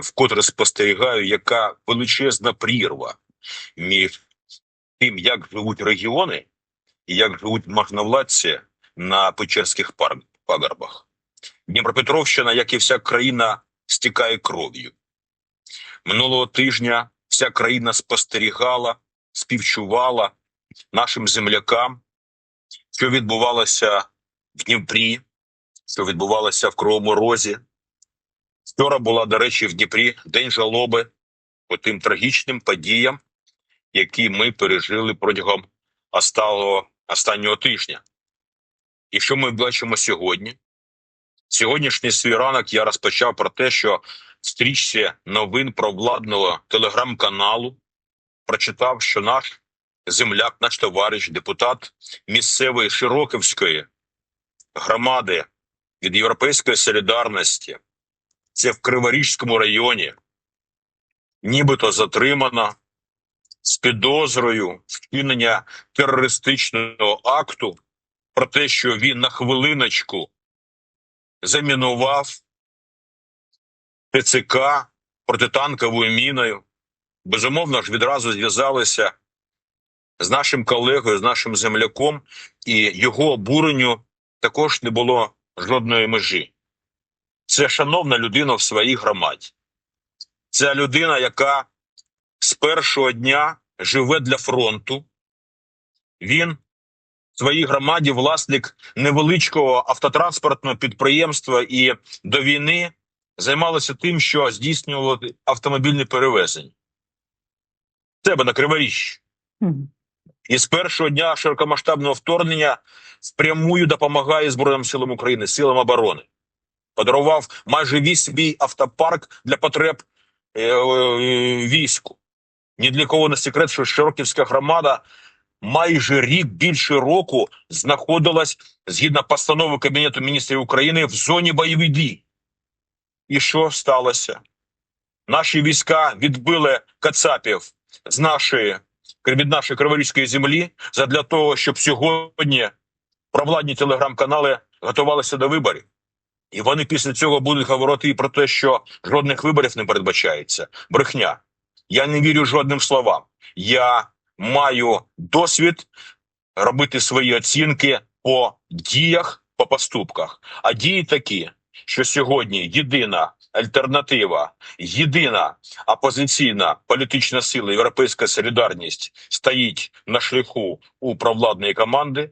вкотре спостерігаю, яка величезна прірва між тим, як живуть регіони і як живуть можновладці на Печерських пагорбах. Дніпропетровщина, як і вся країна, стікає кров'ю. Минулого тижня вся країна спостерігала, співчувала нашим землякам, що відбувалося в Дніпрі, що відбувалося в Кривому Розі. Вчора була, до речі, в Дніпрі День жалоби по тим трагічним подіям, які ми пережили протягом останнього, останнього тижня. І що ми бачимо сьогодні? Сьогоднішній свій ранок я розпочав про те, що стрічці новин про владного телеграм-каналу прочитав, що наш земляк, наш товариш, депутат місцевої Широківської громади від Європейської солідарності, це в Криворіжському районі, нібито затримано з підозрою вчинення терористичного акту про те, що він на хвилиночку замінував ТЦК протитанковою міною. Безумовно ж, відразу зв'язалися з нашим колегою, з нашим земляком, і його обуренню також не було жодної межі. Це шановна людина в своїй громаді. Це людина, яка з першого дня живе для фронту. Він в своїй громаді власник невеличкого автотранспортного підприємства і до війни займалося тим, що здійснювало автомобільне перевезення. Тебе на Криворіжжі. І з першого дня широкомасштабного вторгнення впрямую допомагає Збройним силам України, силам оборони. Подарував майже весь свій автопарк для потреб е, е, війську. Ні для кого не секрет, що Широківська громада майже рік більше року знаходилась згідно постанови Кабінету міністрів України в зоні бойових дій. І що сталося? Наші війська відбили кацапів з нашої від нашої криворізької землі задля того, щоб сьогодні провладні телеграм-канали готувалися до виборів. І вони після цього будуть говорити і про те, що жодних виборів не передбачається. Брехня. Я не вірю жодним словам. Я маю досвід робити свої оцінки по діях, по поступках. А дії такі, що сьогодні єдина альтернатива, єдина опозиційна політична сила Європейська солідарність стоїть на шляху у провладної команди.